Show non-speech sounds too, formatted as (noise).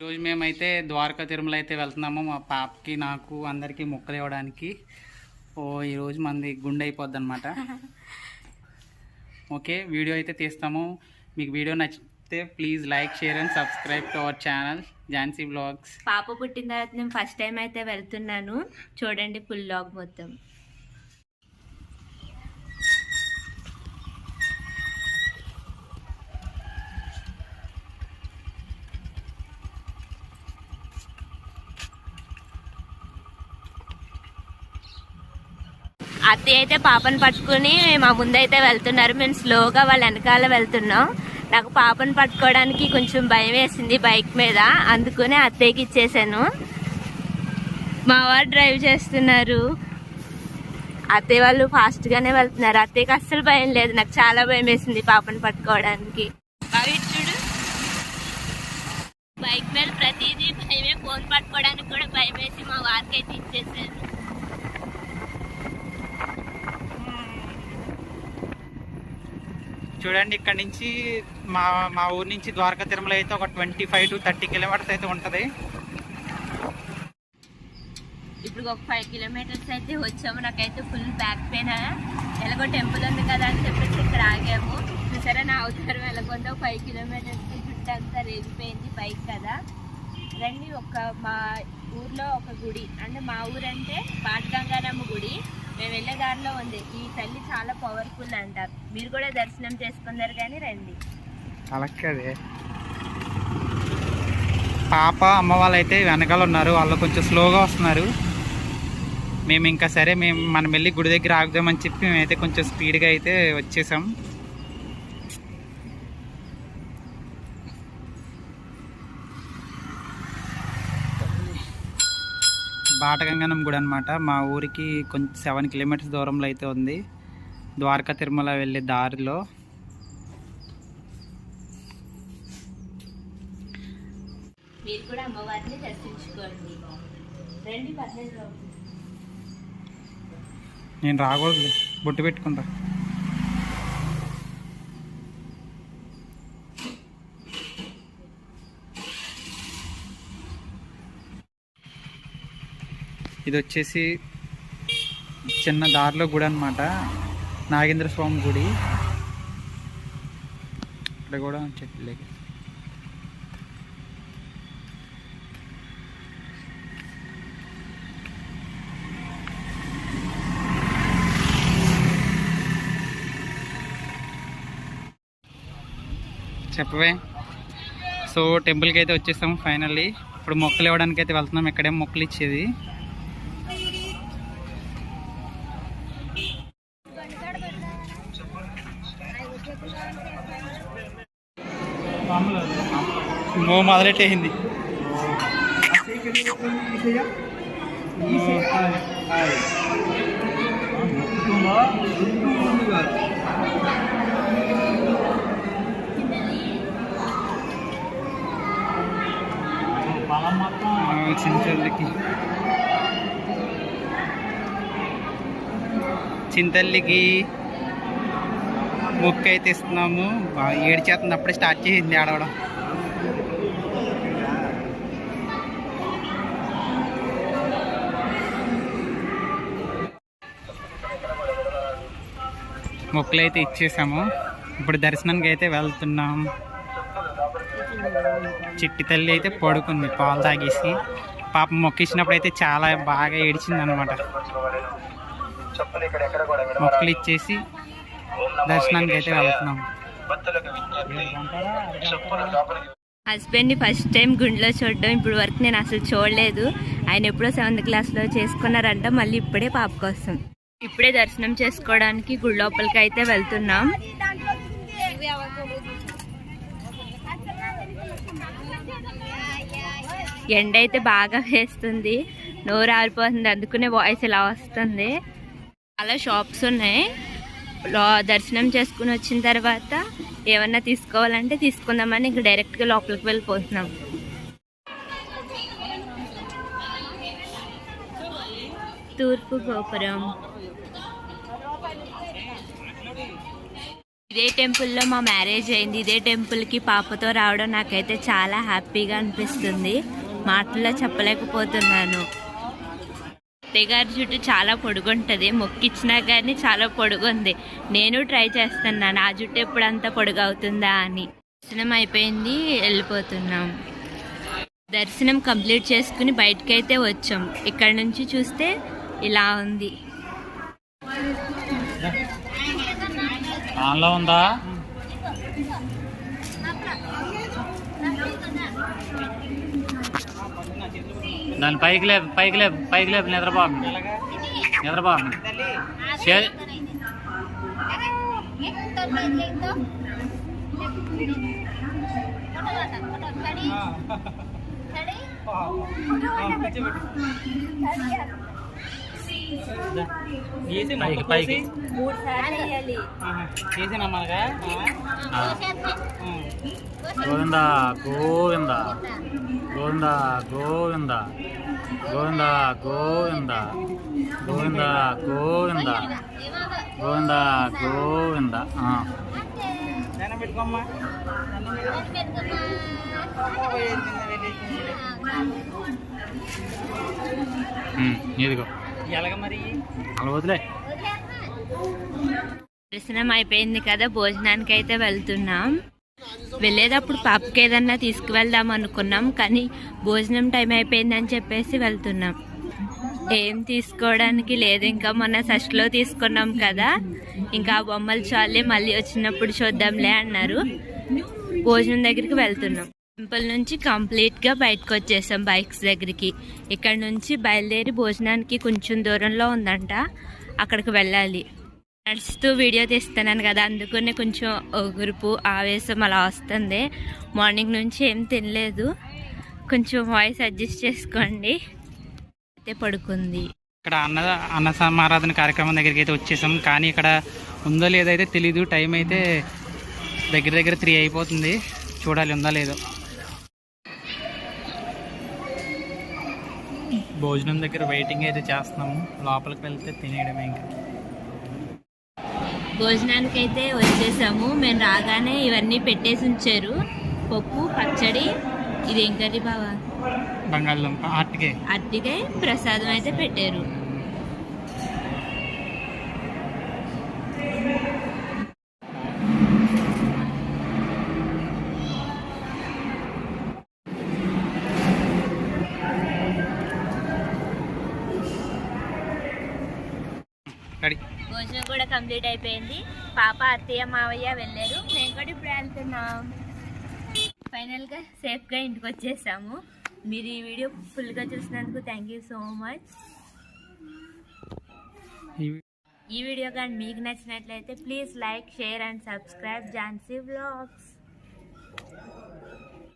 ఈరోజు మేమైతే ద్వారకా తిరుమల అయితే వెళ్తున్నాము. మా పాపకి నాకు అందరికీ మొక్కలు ఇవ్వడానికి. ఓ ఈరోజు మంది గుండె అయిపోద్ది అనమాట (laughs) ఓకే వీడియో అయితే తీస్తాము. మీకు వీడియో నచ్చితే please like share and subscribe to our channel Jhansi blogs. పాప పుట్టిన తర్వాత నేను ఫస్ట్ టైం అయితే వెళ్తున్నాను. చూడండి ఫుల్ లాగ్ మొత్తం. అత్తయ్య అయితే పాపను పట్టుకుని మా ముందైతే వెళ్తున్నారు. మేము స్లోగా వాళ్ళ వెనకాల వెళ్తున్నాం. నాకు పాపను పట్టుకోవడానికి కొంచెం భయం వేసింది బైక్ మీద. అందుకనే అత్తయ్యకి ఇచ్చేసాను. మా వారు డ్రైవ్ చేస్తున్నారు. అత్తయ్య వాళ్ళు ఫాస్ట్గానే వెళ్తున్నారు. అత్తయ్యకి అస్సలు భయం లేదు. నాకు చాలా భయం వేసింది పాపను పట్టుకోవడానికి. చూడు. బైక్ మీద ప్రతిదీ భయమే. ఫోన్ పట్టుకోవడానికి కూడా భయం వేసి మా వారికి అయితే ఇచ్చేసాను చూడండి ఇక్కడ నుంచి మా మా ఊరు నుంచి ద్వారకా తిరుమల అయితే ఒక twenty five to thirty kilometers అయితే ఉంటుంది. ఇప్పుడు ఒక ఫైవ్ కిలోమీటర్స్ అయితే వచ్చాము. నాకైతే ఫుల్ బ్యాక్ పెయిన్. ఎలాగో టెంపుల్ ఉంది కదా అని చెప్పేసి ఇక్కడ ఆగాము. చూసారా నా అవతారం ఎలాగొందో. ఫైవ్ కిలోమీటర్స్ చుట్టూ అంతా రేగిపోయింది బైక్ కదా. రండి ఒక మా ఊర్లో గుడి. అంటే మా ఊరు అంటే పాటగంగారమ్మ గుడి. మేము వెళ్ళే దారిలో ఉంది. ఈ తల్లి చాలా పవర్ఫుల్ అంటారు. మీరు కూడా దర్శనం చేసుకున్నారు కానీ రండి. అలాగే పాప అమ్మ వాళ్ళు అయితే వెనకాల ఉన్నారు. వాళ్ళు కొంచెం స్లోగా వస్తున్నారు. మేము ఇంకా సరే మేము మనం వెళ్ళి గుడి దగ్గర ఆగుదామని చెప్పి మేమైతే కొంచెం స్పీడ్గా అయితే వచ్చేసాం. బాటగంగనం గుడి అనమాట మా ఊరికి కొంచెం సెవెన్ కిలోమీటర్స్ దూరంలో అయితే ఉంది. ద్వారకా తిరుమల వెళ్ళే దారిలో. మీరు కూడా అమ్మవారిని దర్శించుకోండి. రండి నేను రాకూడదు బొట్టు పెట్టుకుంటా. ఇది వచ్చేసి చిన్న దారిలో గుడి అనమాట నాగేంద్ర స్వామి గుడి. ఇక్కడ కూడా చెట్లు చెప్పవే. సో టెంపుల్కి అయితే వచ్చేసాము ఫైనల్లీ. ఇప్పుడు మొక్కలు ఇవ్వడానికి అయితే వెళ్తున్నాం. ఇక్కడేం మొక్కలు ఇచ్చేది. మో మొదలెట్టేసింది చింతల్లికి చింతల్లికి మొక్క అయితే ఇస్తున్నాము ఏడు చేస్తున్నప్పుడే స్టార్ట్ చేసింది ఆడవడం. మొక్కలు అయితే ఇచ్చేసాము. ఇప్పుడు దర్శనానికి అయితే వెళ్తున్నాం. చిట్టి తల్లి అయితే పడుకుంది పాలు తాగేసి. పాప మొక్కిచ్చినప్పుడు అయితే చాలా బాగా ఏడిచింది అనమాట మొక్కలు ఇచ్చేసి దర్శనానికి అయితే వెళ్తున్నాం. హస్బెండ్ని ఫస్ట్ టైం గుండెలో చూడడం ఇప్పుడు వరకు నేను అసలు చూడలేదు. ఆయన ఎప్పుడో సెవెంత్ క్లాస్లో చేసుకున్నారంట మళ్ళీ ఇప్పుడే పాప కోసం. ఇప్పుడే దర్శనం చేసుకోవడానికి గుడి లోపలికి అయితే వెళ్తున్నాం. ఎండ అయితే బాగా వేస్తుంది. నోరు ఆరిపోతుంది. అందుకునే వాయిస్ ఇలా వస్తుంది. చాలా షాప్స్ ఉన్నాయి. దర్శనం చేసుకుని వచ్చిన తర్వాత ఏమన్నా తీసుకోవాలంటే తీసుకుందామని ఇంక డైరెక్ట్గా లోపలికి వెళ్ళిపోతున్నాం. తూర్పు గోపురం. ఇదే టెంపుల్లో మా మ్యారేజ్ అయింది. ఇదే టెంపుల్కి పాపతో రావడం నాకైతే చాలా హ్యాపీగా అనిపిస్తుంది. మాటల్లో చెప్పలేకపోతున్నాను. అత్తయ్యగారి జుట్టు చాలా పొడుగుంటుంది. మొక్కిచ్చినా కానీ చాలా పొడుగుంది. నేను ట్రై చేస్తున్నాను. ఆ జుట్టు ఎప్పుడు అంత పొడుగు అవుతుందా అని. దర్శనం అయిపోయింది. వెళ్ళిపోతున్నాం. దర్శనం కంప్లీట్ చేసుకుని బయటకి అయితే వచ్చాం. ఇక్కడ నుంచి చూస్తే ఇలా ఉంది. ఆన్లో ఉందా? దాని పైకి లేపు పైకి లేపు పైకి లేపు నిద్రబాబు నిద్రబాబు చే- పైకి. గోవింద గోవింద. గోవింద గోవింద. గోవింద గోవింద. గోవింద గోవింద. గోవింద గోవింద. ఇదిగో. దర్శనం అయిపోయింది కదా భోజనానికి అయితే వెళ్తున్నాం. వెళ్ళేటప్పుడు పాపకి ఏదన్నా తీసుకువెళ్దాం అనుకున్నాం కానీ భోజనం టైం అయిపోయిందని చెప్పేసి వెళ్తున్నాం. ఏం తీసుకోవడానికి లేదు ఇంకా మొన్న షష్లో తీసుకున్నాం కదా. ఇంకా ఆ బొమ్మలు చాలే మళ్ళీ వచ్చినప్పుడు చూద్దాంలే అన్నారు. భోజనం దగ్గరికి వెళ్తున్నాం. టెంపుల్ నుంచి కంప్లీట్గా బయటకు వచ్చేసాం బైక్స్ దగ్గరికి. ఇక్కడ నుంచి బయలుదేరి భోజనానికి కొంచెం దూరంలో ఉందంట. అక్కడికి వెళ్ళాలి. నడుస్తూ వీడియో తీస్తున్నాను కదా అందుకనే కొంచెం ఒగురుపు ఆవేశం అలా వస్తుంది. మార్నింగ్ నుంచి ఏం తినలేదు. కొంచెం వాయిస్ అడ్జస్ట్ చేసుకోండి. అయితే పడుకుంది. ఇక్కడ అన్న అన్న సమారాధన కార్యక్రమం దగ్గరికి అయితే వచ్చేసాం. కానీ ఇక్కడ ఉందో లేదో అయితే తెలీదు. టైం అయితే దగ్గర దగ్గర త్రీ అయిపోతుంది. చూడాలి ఉందా లేదో. భోజనం దగ్గర వెయిటింగ్ అయితే చేస్తున్నాము. లోపలికి వెళ్తే తినేయడమే ఇంకా. భోజనానికి అయితే వచ్చేసాము. మేము రాగానే ఇవన్నీ పెట్టేసి ఉంచారు. పప్పు పచ్చడి ఇది ఏం కర్రీ బావా? బంగాళదుంప ఆర్టికే అట్టిగా ప్రసాదం అయితే పెట్టారు. భోజనం కూడా కంప్లీట్ అయిపోయింది. పాప అత్తయ్య మావయ్య వెళ్ళారు. మేము కూడా ఇప్పుడు వెళ్తున్నాం. ఫైనల్గా సేఫ్గా ఇంటికి వచ్చేసాము. మీరు ఈ వీడియో ఫుల్గా చూసినందుకు థ్యాంక్ యూ సో మచ్ ఈ వీడియో కానీ మీకు నచ్చినట్లయితే please like share and subscribe Jhansi vlogs